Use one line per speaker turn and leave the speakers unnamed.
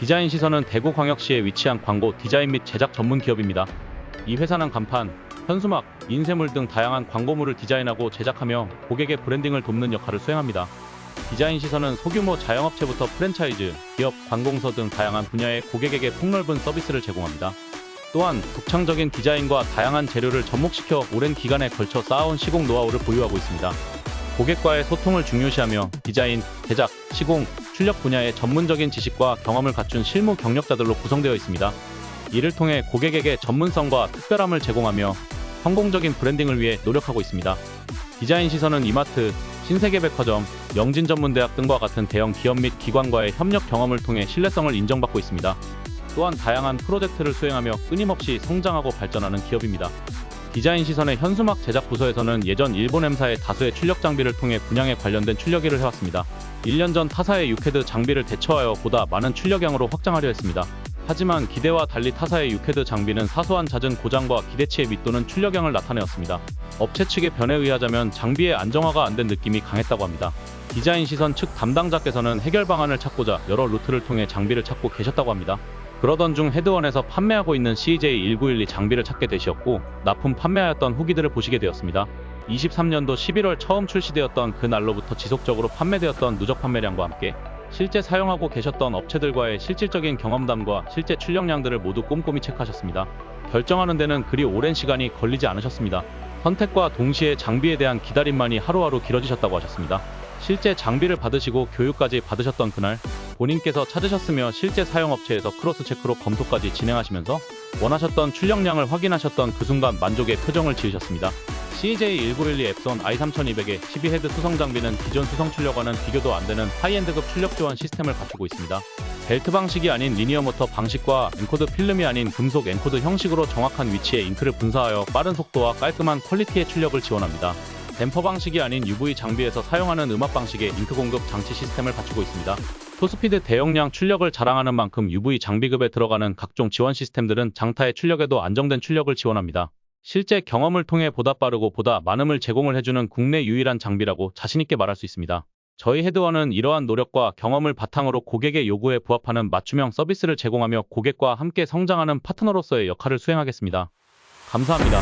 디자인 시선은 대구광역시에 위치한 광고 디자인 및 제작 전문 기업입니다. 이 회사는 간판, 현수막, 인쇄물 등 다양한 광고물을 디자인하고 제작하며 고객의 브랜딩을 돕는 역할을 수행합니다. 디자인 시선은 소규모 자영업체부터 프랜차이즈, 기업, 관공서 등 다양한 분야의 고객에게 폭넓은 서비스를 제공합니다. 또한 독창적인 디자인과 다양한 재료를 접목시켜 오랜 기간에 걸쳐 쌓아온 시공 노하우를 보유하고 있습니다. 고객과의 소통을 중요시하며 디자인, 제작, 시공, 출력 분야의 전문적인 지식과 경험을 갖춘 실무 경력자들로 구성되어 있습니다. 이를 통해 고객에게 전문성과 특별함을 제공하며 성공적인 브랜딩을 위해 노력하고 있습니다. 디자인 시선은 이마트, 신세계백화점, 영진전문대학 등과 같은 대형 기업 및 기관과의 협력 경험을 통해 신뢰성을 인정받고 있습니다. 또한 다양한 프로젝트를 수행하며 끊임없이 성장하고 발전하는 기업입니다. 디자인 시선의 현수막 제작 부서에서는 예전 일본 M사의 다수의 출력 장비를 통해 분양에 관련된 출력일을 해왔습니다. 1년 전 타사의 6헤드 장비를 대처하여 보다 많은 출력량으로 확장하려 했습니다. 하지만 기대와 달리 타사의 6헤드 장비는 사소한 잦은 고장과 기대치의 밑도는 출력량을 나타내었습니다. 업체 측의 변에 의하자면 장비의 안정화가 안 된 느낌이 강했다고 합니다. 디자인 시선 측 담당자께서는 해결 방안을 찾고자 여러 루트를 통해 장비를 찾고 계셨다고 합니다. 그러던 중 헤드원에서 판매하고 있는 CJ1912 장비를 찾게 되셨고 납품 판매하였던 후기들을 보시게 되었습니다. 23년도 11월 처음 출시되었던 그 날로부터 지속적으로 판매되었던 누적 판매량과 함께 실제 사용하고 계셨던 업체들과의 실질적인 경험담과 실제 출력량들을 모두 꼼꼼히 체크하셨습니다. 결정하는 데는 그리 오랜 시간이 걸리지 않으셨습니다. 선택과 동시에 장비에 대한 기다림만이 하루하루 길어지셨다고 하셨습니다. 실제 장비를 받으시고 교육까지 받으셨던 그날 본인께서 찾으셨으며 실제 사용업체에서 크로스 체크로 검토까지 진행하시면서 원하셨던 출력량을 확인하셨던 그 순간 만족의 표정을 지으셨습니다. CJ1912 앱손 i3200의 12헤드 수성 장비는 기존 수성 출력과는 비교도 안 되는 하이엔드급 출력 교환 시스템을 갖추고 있습니다. 벨트 방식이 아닌 리니어 모터 방식과 엔코드 필름이 아닌 금속 엔코드 형식으로 정확한 위치에 잉크를 분사하여 빠른 속도와 깔끔한 퀄리티의 출력을 지원합니다. 댐퍼 방식이 아닌 UV 장비에서 사용하는 음압 방식의 잉크 공급 장치 시스템을 갖추고 있습니다. 토스피드 대용량 출력을 자랑하는 만큼 UV 장비급에 들어가는 각종 지원 시스템들은 장타의 출력에도 안정된 출력을 지원합니다. 실제 경험을 통해 보다 빠르고 보다 많음을 제공을 해주는 국내 유일한 장비라고 자신있게 말할 수 있습니다. 저희 헤드원은 이러한 노력과 경험을 바탕으로 고객의 요구에 부합하는 맞춤형 서비스를 제공하며 고객과 함께 성장하는 파트너로서의 역할을 수행하겠습니다. 감사합니다.